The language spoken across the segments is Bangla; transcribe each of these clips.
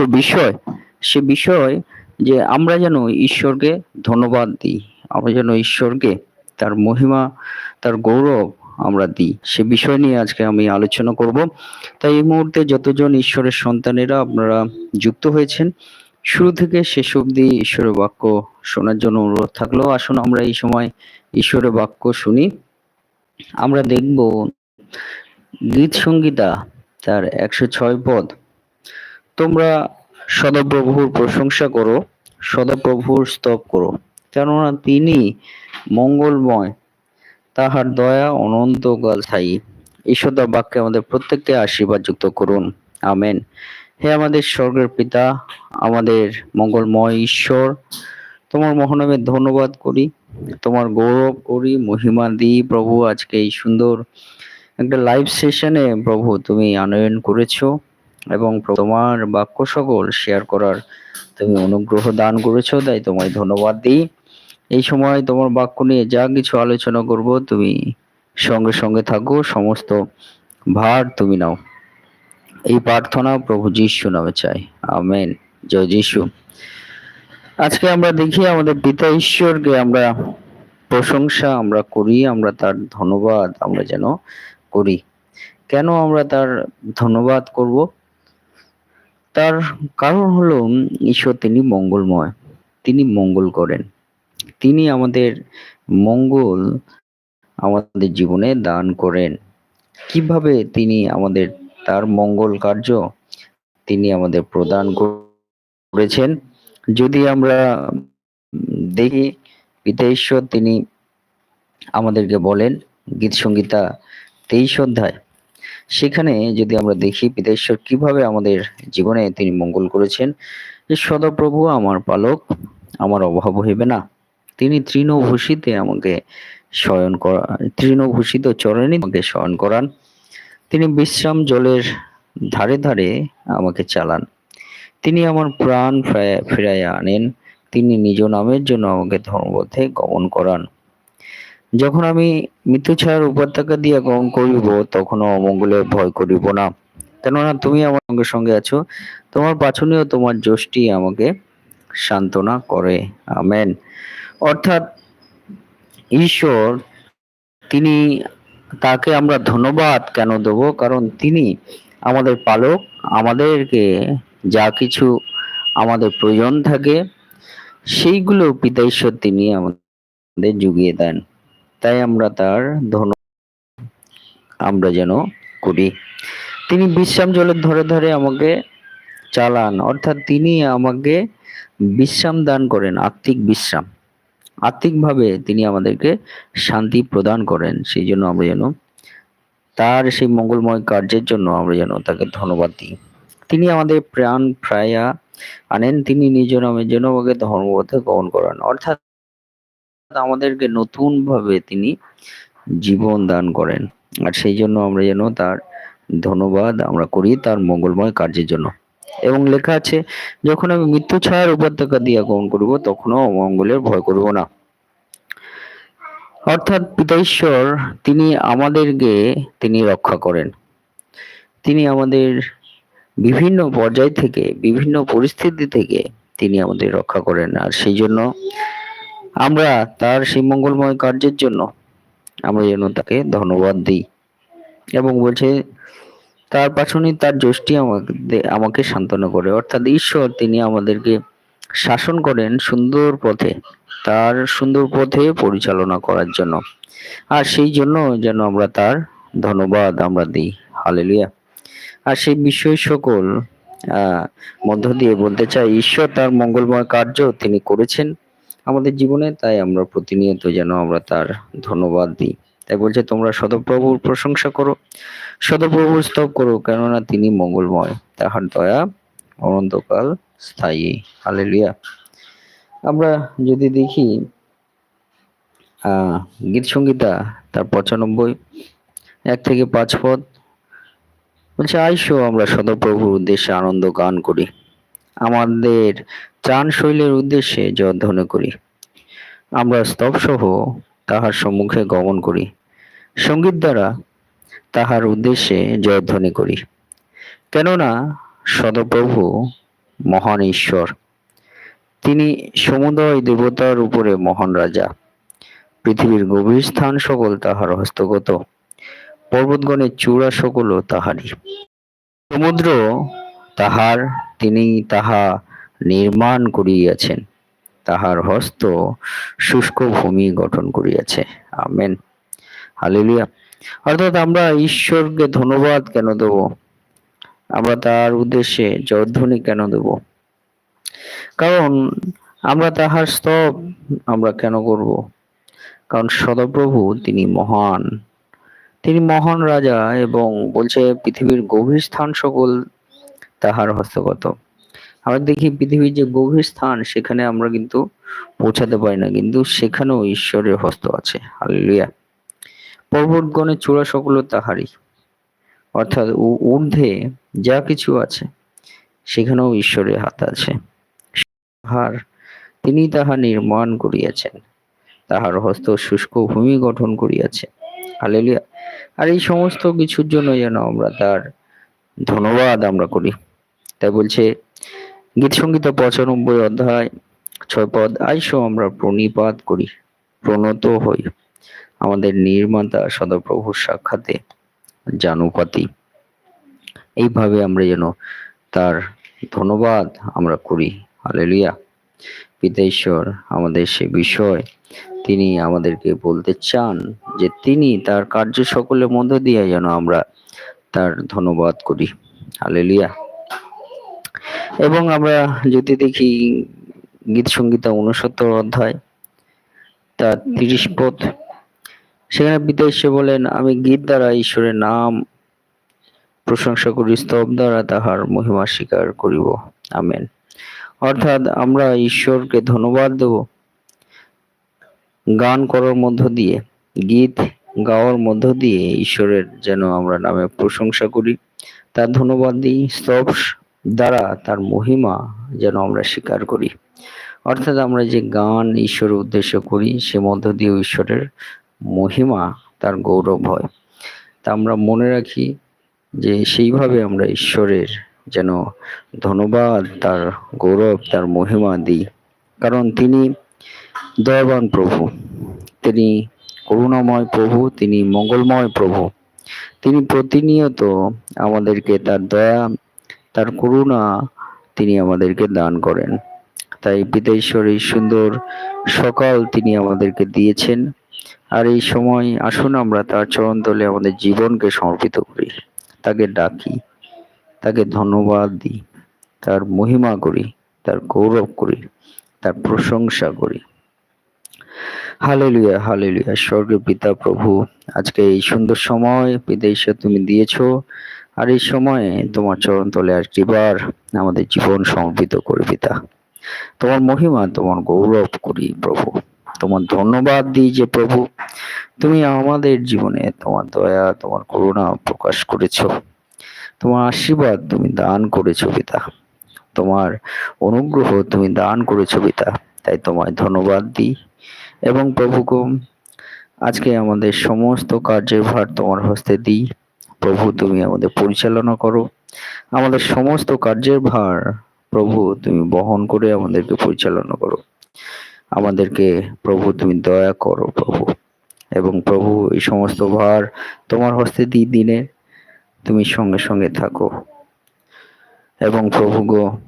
বিষয়, সে বিষয় যে আমরা যেন ঈশ্বরকে ধন্যবাদ দিই, আমরা যেন ঈশ্বরকে তার মহিমা, তার গৌরব আমরা দিই। সে বিষয় নিয়ে আজকে আমি আলোচনা করব। তাই এই মুহূর্তে যতজন ঈশ্বরের সন্তানেরা আপনারা যুক্ত হয়েছেন, শুরু থেকে শেষ অবধি ঈশ্বরের বাক্য শোনার জন্য অনুরোধ থাকলেও আসুন আমরা এই সময় ঈশ্বরের বাক্য শুনি। আমরা দেখব গীত সঙ্গীতা তার একশো ছয় পদ। তোমরা সদাপ্রভুর প্রশংসা করো, সদাপ্রভুর স্তব করো। কেননা তিনি মঙ্গলময়, তাহার দয়া অনন্তকাল স্থায়ী। ঈশ্বর বাক্যে আমাদের প্রত্যেককে আশীর্বাদ যুক্ত করুন। আমেন। হে আমাদের স্বর্গের পিতা, আমাদের মঙ্গলময় ঈশ্বর, তোমার মহানামে ধন্যবাদ করি, তোমার গৌরব করি, মহিমা দিই। প্রভু, আজকে এই সুন্দর একটা লাইভ সেশনে প্রভু তুমি আনয়ন করেছ। এবং তোমার বাক্য সকল শেয়ার করার তুমি অনুগ্রহ দান করেছ, তাই তোমায় ধন্যবাদ দিই। এই সময় তোমার বাক্য নিয়ে যা কিছু আলোচনা করব, তুমি সঙ্গে সঙ্গে থাকো, সমস্ত ভার তুমি নাও। এই প্রার্থনা প্রভু যিশু নামে চাই। আমেন। জয় যিশু। আজকে আমরা দেখি আমাদের পিতা ঈশ্বরকে আমরা প্রশংসা আমরা করি, আমরা তার ধন্যবাদ আমরা যেন করি। কেন আমরা তার ধন্যবাদ করব? তার কারণ হলো ঈশ্বর তিনি মঙ্গলময়। তিনি মঙ্গল করেন। তিনি আমাদের মঙ্গল আমাদের জীবনে দান করেন। কীভাবে তিনি আমাদের, তার মঙ্গল কার্য তিনি আমাদের প্রদান করেছেন? যদি আমরা দেখি, পিতা ঈশ্বর তিনি আমাদেরকে বলেন গীত সঙ্গীতা তেইশ অধ্যায়। সেখানে যদি আমরা দেখি পিতা ঈশ্বর কীভাবে আমাদের জীবনে তিনি মঙ্গল করেছেন, যে সদাপ্রভু আমার পালক, আমার অভাব হইবে না। তিনি তৃণভূষিতে আমাকে শয়ন করা, তৃণভূষিত চরণে আমাকে শয়ন করান। তিনি বিশ্রাম জলের ধারে ধারে আমাকে চালান। তিনি আমার প্রাণ ফিরাইয়া আনেন। তিনি নিজ নামের জন্য আমাকে ধর্মপথে গমন করান। যখন আমি মৃত্যু ছাড়ার উপত্যকা দিয়ে গমন করিব, তখনও অমঙ্গলে ভয় করিব না। কেননা তুমি আমার সঙ্গে সঙ্গে আছো, তোমার পাছনীয় তোমার যষ্টি আমাকে সান্ত্বনা করে। আমেন। অর্থাৎ ঈশ্বর, তিনি তাকে আমরা ধন্যবাদ কেন দেব? কারণ তিনি আমাদের পালক, আমাদেরকে যা কিছু আমাদের প্রয়োজন থাকে, সেইগুলো পিতা ঈশ্বর তিনি আমাদের যুগিয়ে দেন। তাই আমরা তার ধন্য আমরা যেন করি। তিনি বিশ্রাম জলের ধরে ধরে আমাকে চালান। অর্থাৎ তিনি আমাকে বিশ্রাম দান করেন, আত্মিক বিশ্রাম। আত্মিকভাবে তিনি আমাদেরকে শান্তি প্রদান করেন। সেই জন্য আমরা যেন তার সেই মঙ্গলময় কার্যের জন্য আমরা যেন তাকে ধন্যবাদ দিই। তিনি আমাদের প্রাণ, প্রায়া আনেন। তিনি নিজ নামের জন্য আমাকে ধর্মপথে গ্রহণ করান। অর্থাৎ আমাদেরকে নতুন ভাবে তিনি জীবন দান করেন। আর সেই জন্য আমরা যেন তার ধন্যবাদ আমরা করি তার মঙ্গলময় কার্যের জন্য। এবং লেখা আছে, যখন আমি মৃত্যু ছায়ার উপত্যকা দিয়ে গ্রহণ করব, তখনও অমঙ্গলের ভয় করব না। অর্থাৎ পিতাইশ্বর তিনি আমাদেরকে তিনি রক্ষা করেন। তিনি আমাদের বিভিন্ন পর্যায় থেকে, বিভিন্ন পরিস্থিতি থেকে তিনি আমাদের রক্ষা করেন। আর সেই জন্য আমরা তার সেই মঙ্গলময় কার্যের জন্য আমরা যেন তাকে ধন্যবাদ দিই। এবং বলছে, তার পাছনে তার যষ্টি আমাকে আমাকে সান্ত্বনা করে। অর্থাৎ ঈশ্বর তিনি আমাদেরকে শাসন করেন সুন্দর পথে, তার সুন্দর পথে পরিচালনা করার জন্য। আর সেই জন্য যেন আমরা তার ধন্যবাদ আমরা দিই। হালেলুয়া আর সেই বিষয় সকল মধ্য দিয়ে বলতে চাই, ঈশ্বর তার মঙ্গলময় কার্য তিনি করেছেন। আমাদের জীবনে, তাই আমরা প্রতিনিয়ত যেন আমরা তার ধন্যবাদ দিই। তাই বলছে, তোমরা সদপ্রভুর প্রশংসা করো, সদপ্রভুর স্তব করো, কেননা তিনি মঙ্গলময়, তাহার দয়া অনন্তকাল স্থায়ী। হালেলুয়া। আমরা যদি দেখি গীত সঙ্গীতা তার পঁচানব্বই, এক থেকে পাঁচ পদ, বলছে, আইসো, আমরা সদপ্রভুর উদ্দেশ্যে আনন্দ গান করি। আমাদের ত্রাণ শৈলের উদ্দেশ্যে জয়ধ্বনি করি। আমরা স্তবসহ তাহার সম্মুখে গমন করি। সংগীত দ্বারা তাহার উদ্দেশ্যে জয়ধ্বনি করি। কেননা সদপ্রভু মহান ঈশ্বর। তিনি সমুদয় দেবতার উপরে মহান রাজা। পৃথিবীর গভীর স্থান সকল তাহার হস্তগত। পর্বতগণের চূড়া সকলও তাহারই। সমুদ্র তাহার, তিনি তাহা নির্মাণ করিয়াছেন। তাহার হস্ত শুষ্ক ভূমি গঠন করিয়াছে। আমেন। হালেলুয়া। অর্থাৎ আমরা ঈশ্বরকে ধন্যবাদ কেন দেব? আমরা তার উদ্দেশ্যে জয়ধ্বনি কেন দেব? কারণ আমরা তাহার স্তব আমরা কেন করব? কারণ সদপ্রভু তিনি মহান। তিনি মহান রাজা এবং বলছে পৃথিবীর গভীর স্থান সকল তাহার হস্তগত। আমরা দেখি পৃথিবীর যে গভীর স্থান, সেখানে আমরা কিন্তু পৌঁছাতে পারি না, কিন্তু সেখানেও ঈশ্বরের হস্ত আছে। হালেলুয়া পর্বতগণের চূড়া সকল তাহারই। অর্থাৎ ঊর্ধ্বে যা কিছু আছে, সেখানেও ঈশ্বরের হাত আছে। তাহার, তিনি তাহা নির্মাণ করিয়াছেন। তাহার হস্ত শুষ্ক ভূমি গঠন করিয়াছে। হালেলুয়া আর এই সমস্ত কিছুর জন্য যেন আমরা তার ধন্যবাদ আমরা করি। তাই বলছে গীত সংগীত পঁচানব্বই অধ্যায়, ছয় পদ, আইসো আমরা প্রণিপাত করি, প্রণত হই আমাদের নির্মাতা সদাপ্রভুর সাক্ষাতে জানুপাতি। এইভাবে আমরা যেন তার ধন্যবাদ আমরা করি। হালেলুয়া। পিতা ঈশ্বর, আমাদের সে বিষয় তিনি আমাদেরকে বলতে চান যে তিনি তার কার্য সকলের মধ্য দিয়ে যেন আমরা তার ধন্যবাদ করি। হালেলুয়া। এবং আমরা যদি দেখি গীত সঙ্গীতা উনসত্তর অধ্যায় তার তিরিশ পদ। সেখানে ঈশ্বর বলেন, আমি গীত দ্বারা ঈশ্বরের নাম প্রশংসা করি, স্তব দ্বারা তাহার মহিমা স্বীকার করিব। আমেন। অর্থাৎ আমরা ঈশ্বরকে ধন্যবাদ দেব গান করার মধ্য দিয়ে, গীত গাওয়ার মধ্য দিয়ে ঈশ্বরের যেন আমরা নামে প্রশংসা করি। তার ধন্যবাদ দিই। স্তব দ্বারা তার মহিমা যেন আমরা স্বীকার করি। অর্থাৎ আমরা যে গান ঈশ্বরের উদ্দেশ্য করি, সে মধ্য দিয়ে ঈশ্বরের মহিমা তার গৌরব হয়। তা আমরা মনে রাখি যে সেইভাবে আমরা ঈশ্বরের যেন ধন্যবাদ, তার গৌরব, তার মহিমা দিই। কারণ তিনি দয়াবান প্রভু। তিনি করুণাময় প্রভু, তিনি মঙ্গলময় প্রভু। তিনি প্রতিনিয়ত আমাদেরকে তার দয়া তার করুণা তিনি আমাদেরকে দান করেন। তাই পিতা ঈশ্বর এই সুন্দর সকাল তিনি আমাদেরকে দিয়েছেন। আর এই সময় আসুন আমরা তার চরণ তলে আমাদের জীবনকে সমর্পিত করি। তাকে ডাকি তাকে ধন্যবাদ দিই তার মহিমা করি তার গৌরব করি তার প্রশংসা করি। হালেলুয়া হালেলুয়া স্বর্গের পিতা প্রভু আজকে এই সুন্দর সময় পিতা ঈশ্বর তুমি দিয়েছ। আর এই সময়ে তোমার চরণ তলে একটিবার আমাদের জীবন সমর্পিত করি পিতা। তোমার মহিমা, তোমার গৌরব করি প্রভু। তোমার ধন্যবাদ দিই যে প্রভু, তুমি আমাদের জীবনে তোমার দয়া, তোমার করুণা প্রকাশ করেছ। তোমার আশীর্বাদ তুমি দান করেছ পিতা। তোমার অনুগ্রহ তুমি দান করেছ পিতা। তাই তোমায় ধন্যবাদ দিই। এবং প্রভুকে আজকে আমাদের সমস্ত কার্যের ভার তোমার হস্তে দিই। প্রভু, তুমি আমাদের পরিচালনা করো। আমাদের সমস্ত কার্যের ভার প্রভু, তুমি বহন করে আমাদেরকে পরিচালনা করো। আমাদেরকে প্রভু, তুমি দয়া করো প্রভু। এবং প্রভু, এই সমস্ত ভার তোমার হস্তে দিই দিনে, তুমি সঙ্গে সঙ্গে থাকো। এবং প্রভু গো,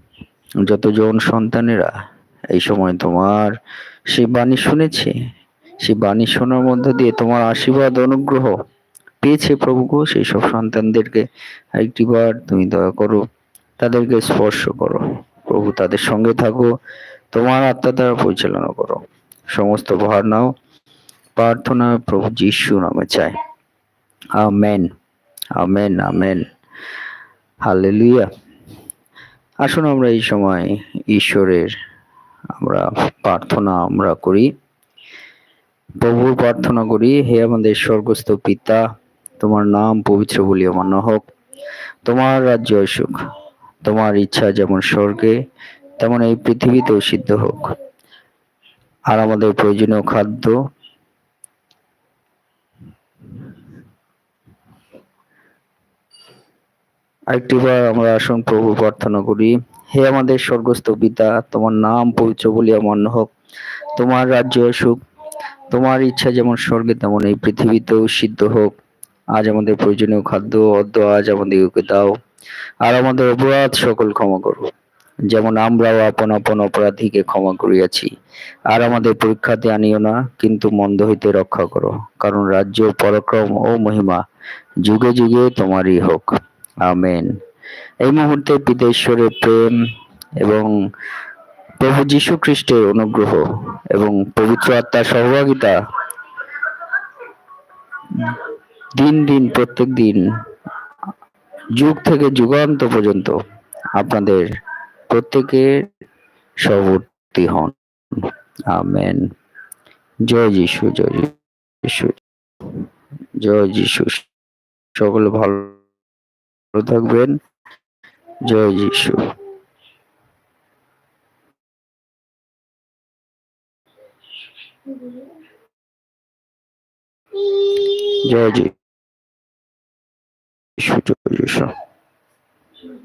যতজন সন্তানেরা এই সময় তোমার সেই বাণী শুনেছে, সেই বাণী শোনার মধ্য দিয়ে তোমার আশীর্বাদ, অনুগ্রহ পেয়েছে প্রভু গো সেই সব সন্তানদেরকে একটিবার তুমি দয়া করো, তাদেরকে স্পর্শ করো। প্রভু তাদের সঙ্গে থাকো, তোমার আত্মা দ্বারা পরিচালনা করো। সমস্ত ভার নাও, প্রার্থনা প্রভু যিশু নামে চাই। আমেন আমেন আমেন। হালেলুয়া। আসুন আমরা এই সময় ঈশ্বরের আমরা প্রার্থনা আমরা করি। প্রভুর প্রার্থনা করি, হে আমাদের স্বর্গস্থ পিতা তোমার নাম পবিত্র বলিয়া মান্য হোক। তোমার রাজ্য আসুক তোমার ইচ্ছা যেমন স্বর্গে, তেমন এই পৃথিবীতেও সিদ্ধ হোক। আর আমাদের প্রয়োজনীয় খাদ্য আরেকটিবার আমরা আসুন প্রভু প্রার্থনা করি। হে আমাদের স্বর্গস্থ পিতা, তোমার নাম পবিত্র বলিয়া মান্য হোক। তোমার রাজ্য সুখ তোমার ইচ্ছা যেমন স্বর্গে, তেমন এই পৃথিবীতেও সিদ্ধ হোক। আজ আমাদের প্রয়োজনীয় খাদ্য অদ্য আজ আমাদেরকে দাও। আর আমাদের অপরাধ সকল ক্ষমা করো। যেমন আমরাও আপন আপন অপরাধীকে ক্ষমা করিয়াছি। আর আমাদের পরীক্ষাতে আনিও না, কিন্তু মন্দ হইতে রক্ষা করো। কারণ রাজ্য, পরাক্রম ও মহিমা যুগে যুগে তোমারই হোক। আমেন। এই মুহূর্তে পিতা ঈশ্বরের প্রেম এবং প্রভু যীশু খ্রিস্টের অনুগ্রহ এবং পবিত্র আত্মার সহভাগিতা দিন দিন, প্রত্যেক দিন, যুগ থেকে যুগান্ত পর্যন্ত আপনাদের প্রত্যেকের সহবর্তী হন। আমেন। জয় যিশু জয় যিশু। জয় যিশু। সকলে ভালো থাকবেন। জয় যিশু। জয় যিশু জয় যিশু